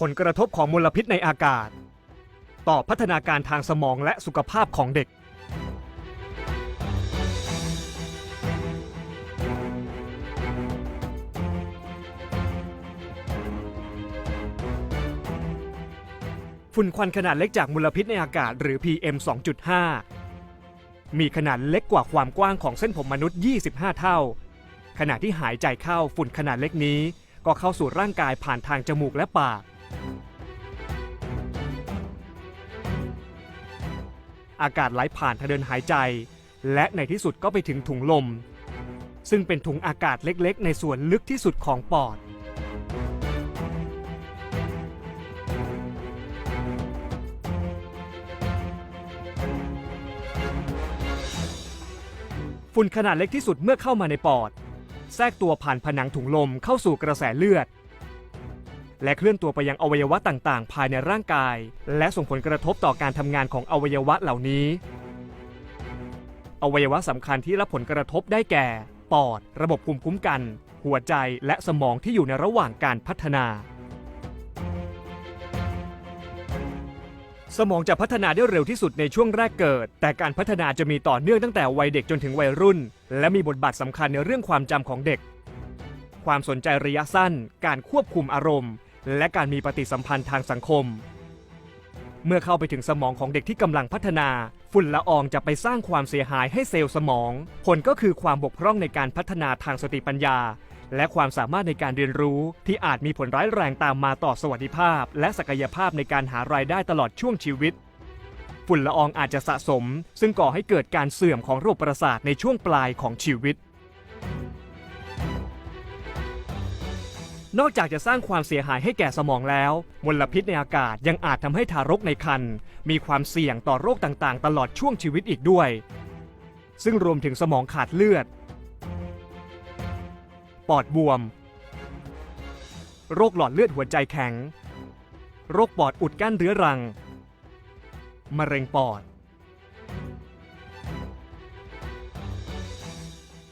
ผลกระทบของมลพิษในอากาศ ต่อพัฒนาการทางสมองและสุขภาพของเด็ก ฝุ่นควันขนาดเล็กจากมลพิษในอากาศหรือ PM 2.5 มีขนาดเล็กกว่าความกว้างของเส้นผมมนุษย์ 25 เท่า ขณะที่หายใจเข้าฝุ่นขนาดเล็กนี้ก็เข้าสู่ร่างกายผ่านทางจมูกและปาก อากาศไหลผ่านทางเดินหายใจ และในที่สุดก็ไปถึงถุงลม ซึ่งเป็นถุงอากาศเล็กๆ ในส่วนลึกที่สุดของปอด ฝุ่นขนาดเล็กที่สุดเมื่อเข้ามาในปอด แทรกตัวผ่านผนังถุงลมเข้าสู่กระแสเลือด และเคลื่อนตัวไปยังอวัยวะต่างๆ ภายในร่างกาย และส่งผลกระทบต่อการทำงานของอวัยวะเหล่านี้ อวัยวะสำคัญที่รับผลกระทบได้แก่ ปอด ระบบภูมิคุ้มกัน หัวใจและสมองที่อยู่ในระหว่างการพัฒนา สมองจะพัฒนาได้เร็วที่สุดในช่วงแรกเกิด แต่การพัฒนาจะมีต่อเนื่องตั้งแต่วัยเด็กจนถึงวัยรุ่น และมีบทบาทสำคัญในเรื่องความจำของเด็ก ความสนใจระยะสั้น การควบคุมอารมณ์ และการมีปฏิสัมพันธ์ทางสังคม เมื่อเข้าไปถึงสมองของเด็กที่กำลังพัฒนา ฝุ่นละอองจะไปสร้างความเสียหายให้เซลล์สมอง ผลก็คือความบกพร่องในการพัฒนาทางสติปัญญา และความสามารถในการเรียนรู้ที่อาจมีผลร้ายแรงตามมาต่อสวัสดิภาพ และศักยภาพในการหารายได้ตลอดช่วงชีวิตฝุ่นละอองอาจจะสะสม ซึ่งก่อให้เกิดการเสื่อมของระบบประสาทในช่วงปลายของชีวิต นอกจากจะสร้างความเสียหายให้แก่สมองแล้ว มลพิษในอากาศยังอาจทำให้ทารกในครรภ์มีความเสี่ยงต่อโรคต่างๆ ตลอดช่วงชีวิตอีกด้วย ซึ่งรวมถึงสมองขาดเลือด ปอดบวม โรคหลอดเลือดหัวใจแข็ง โรคปอดอุดกั้นเรื้อรัง มะเร็งปอด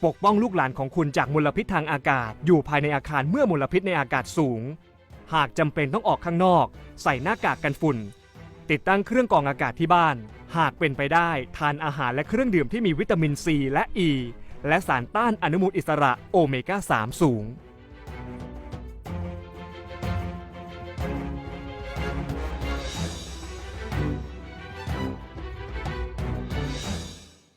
ปกป้องลูกหลานของคุณจากมลพิษทางอากาศ อยู่ภายในอาคารเมื่อมลพิษในอากาศสูง หากจำเป็นต้องออกข้างนอก ใส่หน้ากากกันฝุ่น ติดตั้งเครื่องกรองอากาศที่บ้าน หากเป็นไปได้ ทานอาหารและเครื่องดื่มที่มีวิตามินซีและอ e, ีและสารต้านอนุมูลอิสระโอเมก้า 3 สูง